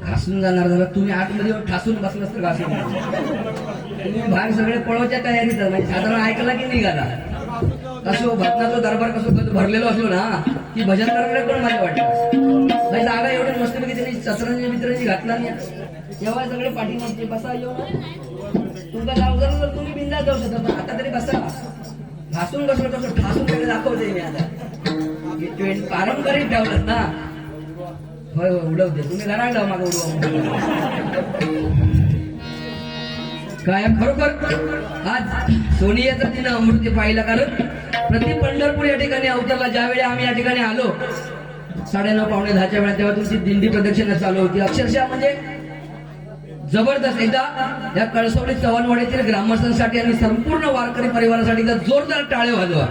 घासून जाणार झाला. तुम्ही आतमध्ये येऊन ठासून बसलास तर घासून तुम्ही बाहेर सगळे पळवच्या तयारीत म्हणजे साधारण ऐकला की निघाला कसो भजनाचा दरबार कसो भरलेलो असलो ना की भजन करणारे पण माझ्या वाटत? नाही जागा एवढं मस्त पैकी त्यांनी सतरंजी मित्रांनी घातला नाही तेव्हा सगळे पाठीमागचे बसा येऊ तुमचा जाऊ जर तर तुम्ही बिंदा जाऊ शकता पण आता तरी बसा. घासून बसलो तसं ठासून कडे दाखवते मी आता. पारंपरिक ठेवलं ना. होय होय उडवते. तुम्ही घरात लावा उडवा काय खरोखर आज सोनियाचा तिनं अमृती पाहिला कारण प्रति पंढरपूर या ठिकाणी अवतरला. ज्यावेळी आम्ही या ठिकाणी आलो साडेनऊ पावणे दहाच्या वेळा तेव्हा तुमची दिंडी प्रदक्षिणा चालू होती. अक्षरशः म्हणजे जबरदस्त. एकदा या कळसवडी चव्हाणवाडीतील ग्रामस्थांसाठी आणि संपूर्ण वारकरी परिवारासाठी एकदा जोरदार टाळे वाजवा.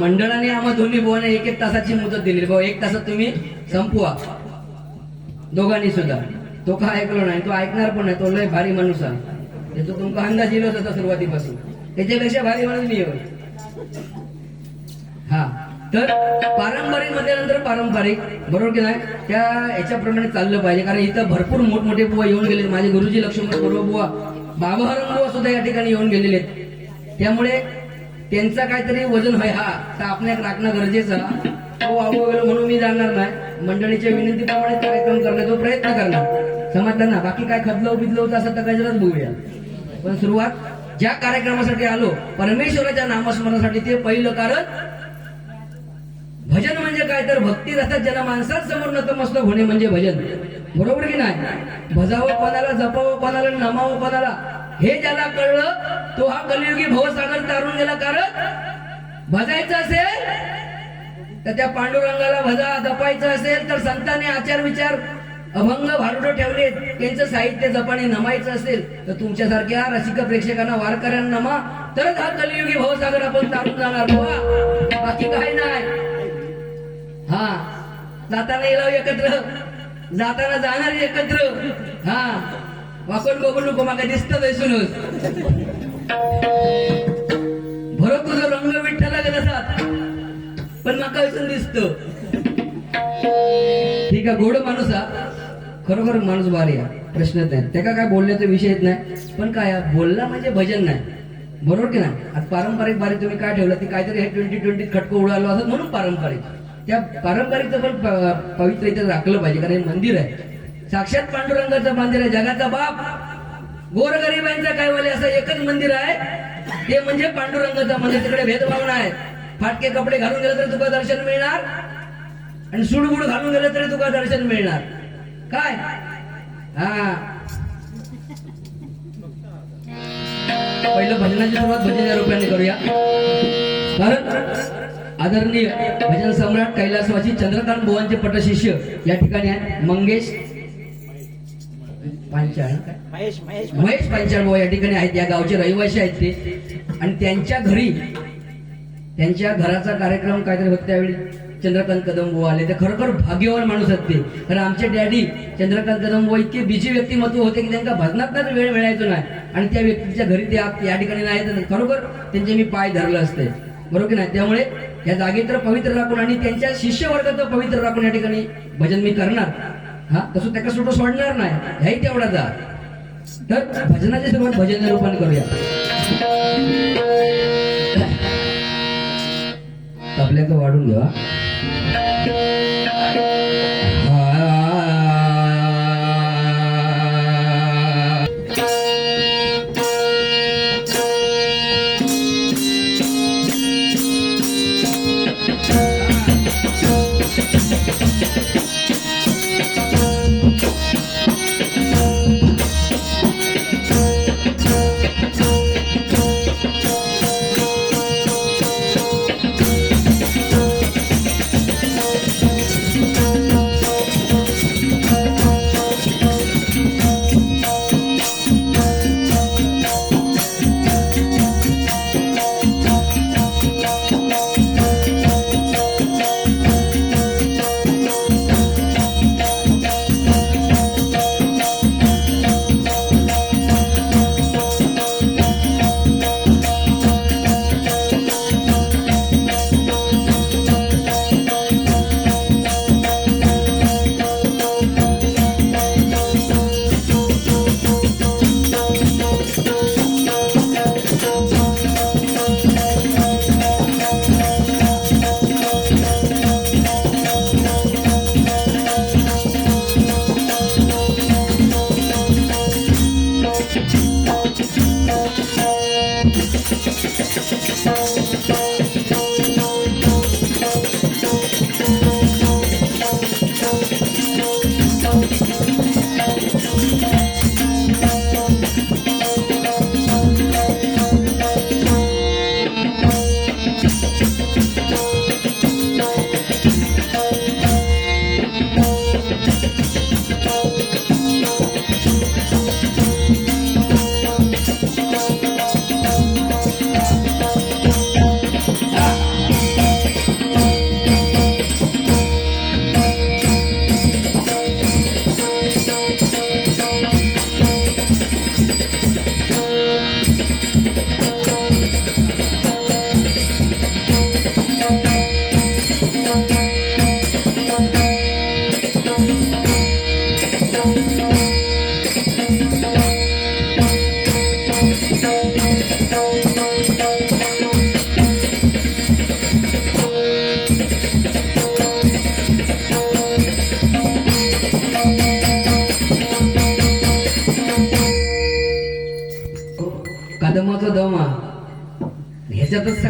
मंडळाने आम्हा दोन्ही बुवाने एक एक तासाची मुदत दिली भाऊ एक तासात तुम्ही संपवा. दोघांनी सुद्धा. तो का ऐकलो नाही तो ऐकणार पण नाही. तो लय भारी माणूस आहे. त्याचा तुमका अंदाज येलोच होता सुरुवातीपासून. त्याच्यापेक्षा भारी माणूस मी हा. तर पारंपरिकमध्ये नंतर पारंपरिक बरोबर की नाही? त्या याच्याप्रमाणे चाललं पाहिजे. कारण इथं भरपूर मोठमोठे बुवा येऊन गेले माझे गुरुजी लक्ष्मण गुरु बुवा बाबा हरण बुवा सुद्धा या ठिकाणी येऊन गेलेले आहेत. त्यामुळे त्यांचा काहीतरी वजन होय हा. तर आपल्याक राखणं गरजेचं. आहे. तो वाहू म्हणून मी जाणार नाही. मंडळीच्या विनंतीप्रमाणे कार्यक्रम करण्याचा प्रयत्न करणार. समजलं ना? बाकी काय खदलव बिदलव असं तर काय बघूया. पण सुरुवात ज्या कार्यक्रमासाठी आलो परमेश्वराच्या नामस्मरणासाठी ते पहिलं कारण भजन म्हणजे काय? तर भक्ती रसात ज्याला माणसांसमोर नतमस्तक होणे म्हणजे भजन. बरोबर की नाही? भजावं कोणाला जपावं कोणाला नमावं कोणाला हे ज्याला कळलं तो हा कलियुगी भवसागर तारून गेला. कारण भजायचं असेल तर त्या पांडुरंगाला भजा जपायचं असेल तर संतांनी आचार विचार अभंग भारुड ठेवले त्यांचं साहित्य जपाने नमायचं असेल तर तुमच्यासारख्या रसिक प्रेक्षकांना वारकऱ्यांना नमा. तरच हा कलियुगी भवसागर आपण तारून जाणार. बाकी काय नाही. हा जाताना येला एकत्र. जाताना जाणार एकत्र. हा. वाकून गोबर नको माका दिसत बैसूनच भरत तुझं रंग विठ्ठला नसात पण माका वैसून दिसत. ठीक आहे गोड माणूस हा. खरोखर माणूस भारी आहे. प्रश्नच नाही. त्याका काय बोलण्याचा विषय येत नाही. पण काय बोलला म्हणजे भजन नाही. बरोबर की नाही? आज पारंपरिक बारी तुम्ही काय ठेवलं ती काहीतरी हे ट्वेंटी ट्वेंटी खटक उडालो असं म्हणून पारंपरिक. त्या पारंपरिकचं पण प- पवित्र इथे राखलं पाहिजे कारण हे मंदिर आहे. साक्षात पांडुरंगाचं मंदिर आहे जगाचा बाप. गोरगरिबांचा काय वाले असं एकच मंदिर आहे. ते म्हणजे पांडुरंगाचं मंदिर. तिकडे भेदभाव नाही फाटके कपडे घालून गेलं तर तुका दर्शन मिळणार. आणि सुडबुड घालून गेलं तरी तुका दर्शन मिळणार. काय? हा. पहिलं भजनाची सुरुवात भजन या करूया. कारण आदरणीय भजन सम्राट कैलासवासी चंद्रकांत बुवांचे पटशिष्य या ठिकाणी आहे. मंगेश पांचाळ महेश महेश पांचाळ. बुवा या ठिकाणी आहेत या गावचे रहिवासी आहेत ते. आणि त्यांच्या घरी त्यांच्या घराचा कार्यक्रम काहीतरी होत त्यावेळी. चंद्रकांत कदम बुवा आले. ते खरोखर भाग्यवान माणूस आहेत ते. कारण आमचे डॅडी चंद्रकांत कदम बुवा इतके बिझी व्यक्तिमत्व होते की त्यांना भजनातच वेळ मिळायचो नाही. आणि त्या व्यक्तीच्या घरी ते आप- या ठिकाणी नाही तर खरोखर त्यांचे मी पाय धरलं असते. बरोबर की नाही? त्यामुळे या जागे तर पवित्र राखून आणि त्यांच्या शिष्यवर्गाचं पवित्र राखून या ठिकाणी भजन मी करणार. हा तसं त्याका सुटो सोडणार नाही. ह्याही तेवढाच आहे. तर भजनाची सुरुवात भजन रूपाने करूया. तबल्याचं वाढून घ्या.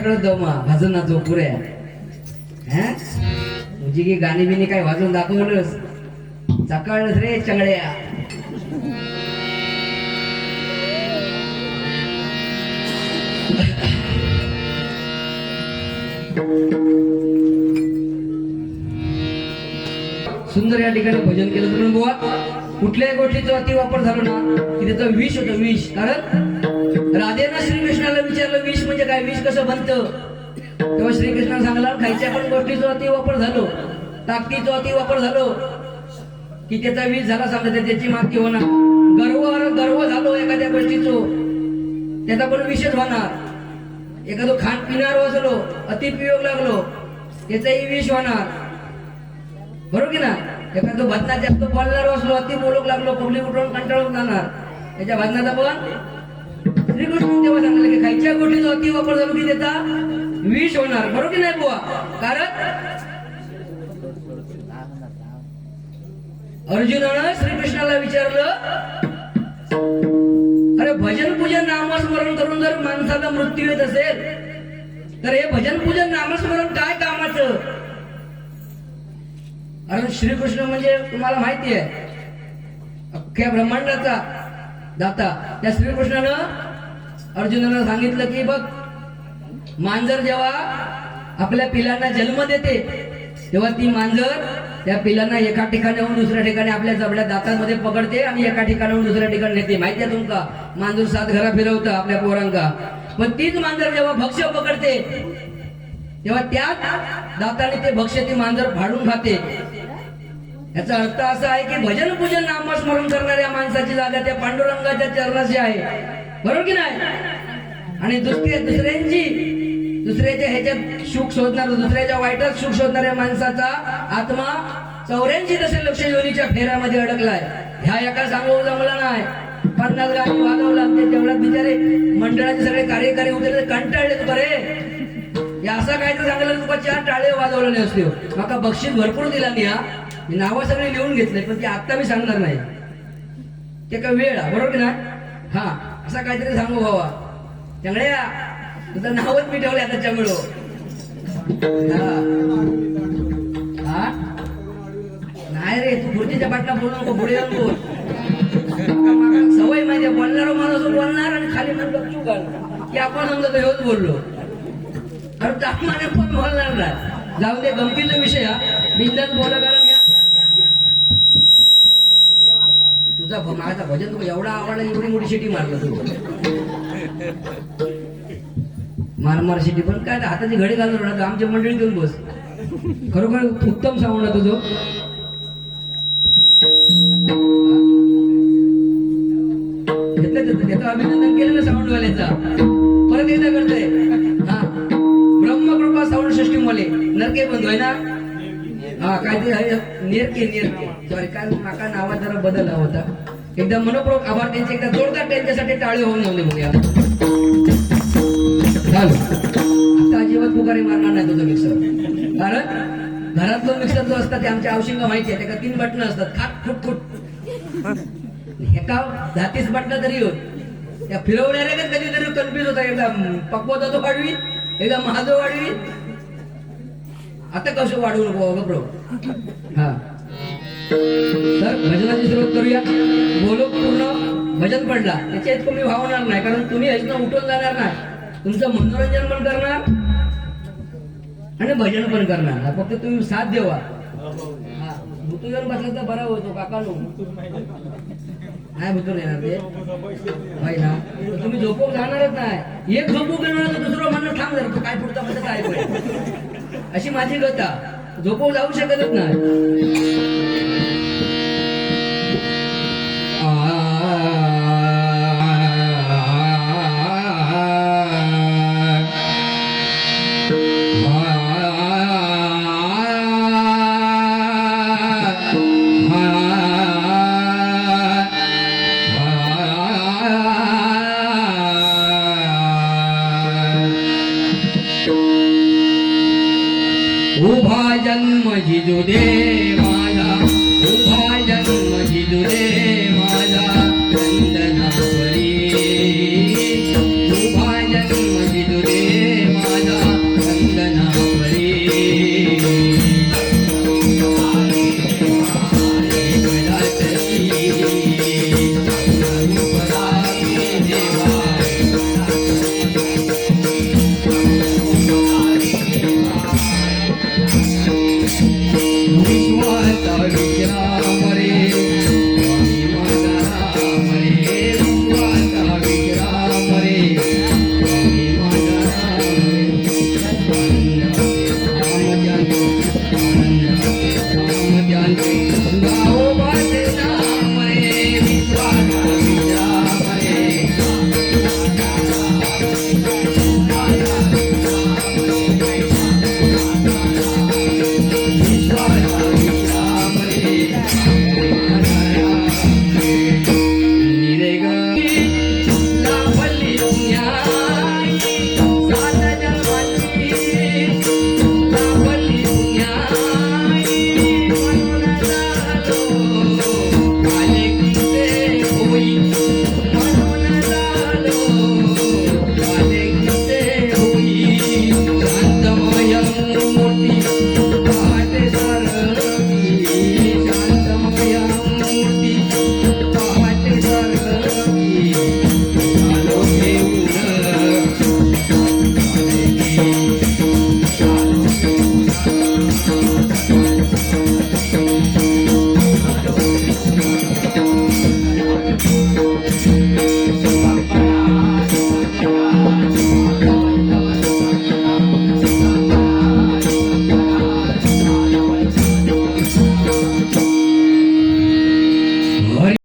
सगळं दमा भजनाचो पुऱ्या तुझी की गाणी बिनी काय वाजून दाखवलंस? सकाळच रे चंगड्या. सुंदर या ठिकाणी भजन केलं म्हणून बुवा कुठल्याही गोष्टीचा अतिवापर झालो ना की त्याचं विष होतं विष. कारण राधेनं श्रीकृष्णाला विचारलं विष म्हणजे काय? विष कसं बनतं? तेव्हा श्रीकृष्ण सांगला खायच्या पण गोष्टीचा अति वापर झालो. ताकदीचा अति वापर झालो. की त्याचा विष झाला सांगत त्याची माती होणार. गर्व गर्व झालो एखाद्या गोष्टीचो. त्याचा पण विषच होणार. एखादं खाण पिणार वाचलो अतिपियोग लागलो त्याचाही विष होणार. बरोबर की ना? एखादं भजना जास्त बोलणार असलो अति बोलूक लागलो पब्लिक उठून कंटाळून जाणार. त्याच्या भजनाचा पण दुसरी गोष्ट म्हणजे तेव्हा सांगितलं की खायच्या गोष्टीचा अति वापर झालो की त्याचा विष होणार. बरोबर की नाही बुवा? कारण अर्जुनानं श्रीकृष्णाला विचारलं अरे भजन पूजन नामस्मरण करून जर माणसाचा मृत्यू येत असेल तर हे भजन पूजन नामस्मरण काय कामाचं? अरे श्रीकृष्ण म्हणजे तुम्हाला माहिती आहे अख्ख्या ब्रह्मांडाचा दाता. त्या श्रीकृष्णानं अर्जुनानं सांगितलं की बघ मांजर जेव्हा आपल्या पिलांना जन्म देते तेव्हा ती मांजर त्या पिलांना एका ठिकाणाहून दुसऱ्या ठिकाणी आपल्या जबड्या दातांमध्ये पकडते आणि एका ठिकाणाहून दुसऱ्या ठिकाणी नेते. माहिती आहे तुमका? मांजर सात घरा फिरवतं आपल्या पोरांका. पण तीच मांजर जेव्हा भक्ष्य पकडते तेव्हा त्या दाताने ते भक्ष्य ती मांजर फाडून खाते. याचा अर्थ असा आहे की भजन पूजन नामस्मरण करणाऱ्या माणसाची जागा त्या पांडुरंगाच्या चरणाशी आहे. बरोबर की नाही? आणि दुसरे दुसऱ्यांची दुसऱ्याच्या ह्याच्यात सुख शोधणार दुसऱ्याच्या वाईटात सुख शोधणाऱ्या माणसाचा आत्मा चौऱ्याऐंशी दशलक्ष योनीच्या फेऱ्यामध्ये अडकलाय. ह्या एका सांगू जमला नाही. पन्नास गाणी वाजवलं ते तेवढ्यात बिचारे मंडळाचे सगळे कार्यकारी उतरले कंटाळले तू बरे. या असं काय तर सांगितलं तुका चार टाळे वाजवलेले असते माका बक्षीस भरपूर दिला मी हा. मी नावं सगळे लिहून घेतले पण ते आत्ता मी सांगणार नाही. ते का वेळ हा, बरोबर की ना हा. असा काहीतरी सांगू भावा. चंगड्या तुझं नावच मी ठेवलं आता चंगडो हा. नाही रे तू खुर्चीच्या बाटला बोलू नको पुढे येऊन बोल. सवय माहिती बोलणार बोलणारा माणूस बोलणार आणि खाली मग गपचूप की आपण समजा हेच बोललो. अरे तापमाने पण बोलणार नाही. जाऊ दे गमतीचा विषय हा. बिंदात बोला कारण घ्या तुझा माझा भजन तुला एवढा आवडला एवढी मोठी शिटी मारलं तू. मार मार शिटी पण काय हाताची घडी घालून राहतो आमच्या मंडळी घेऊन बस. खरोखर उत्तम साऊंड आहे तुझं घेतलं त्याचं अभिनंदन केलं ना साऊंड वाल्याचा परत एकदा करतोय. हा. ब्रह्मकृपा साऊंड सिस्टीम वाले नरके बंद आहे ना? हा काहीतरी ते नेरके नेरके. सॉरी काय माका नावा जरा बदल होता. एकदा मनपूर्वक आभार त्यांचे एकदा जोरदार त्यांच्यासाठी टाळी होऊन जाऊ बघूया आता अजिबात पुकारी मारणार नाही तुझं मिक्सर कारण घरातलं मिक्सर जो असतात ते आमच्या औशिंग माहिती आहे त्याला तीन बटणं असतात. खाट फुट फुट. एका जातीस बटणं तरी होत. त्या फिरवणाऱ्या का कधीतरी कन्फ्युज होता. एकदा पकवत होतो वाढवी एकदा माझं वाढवी. आता कसं वाढवू नको गप्रो हा. तर भजनाची सुरुवात करूया. बोलो पूर्ण भजन पडला. त्याच्यात तुम्ही भावणार नाही कारण तुम्ही ह्याच्यानं उठून जाणार नाही. तुमचं मनोरंजन पण करणार आणि भजन पण करणार. फक्त तुम्ही साथ देवा. हा भुतू बसला तर बरा होतो काका नो. नाही भुतूर येणार ते. ना? तुम्ही झोपून जाणारच नाही. एक झोपू घेणार तर दुसरं म्हणणं थांब जर काय पुढचा म्हणजे काय अशी माझी गता. झोपून जाऊ शकतच नाही. उभा जन्म हि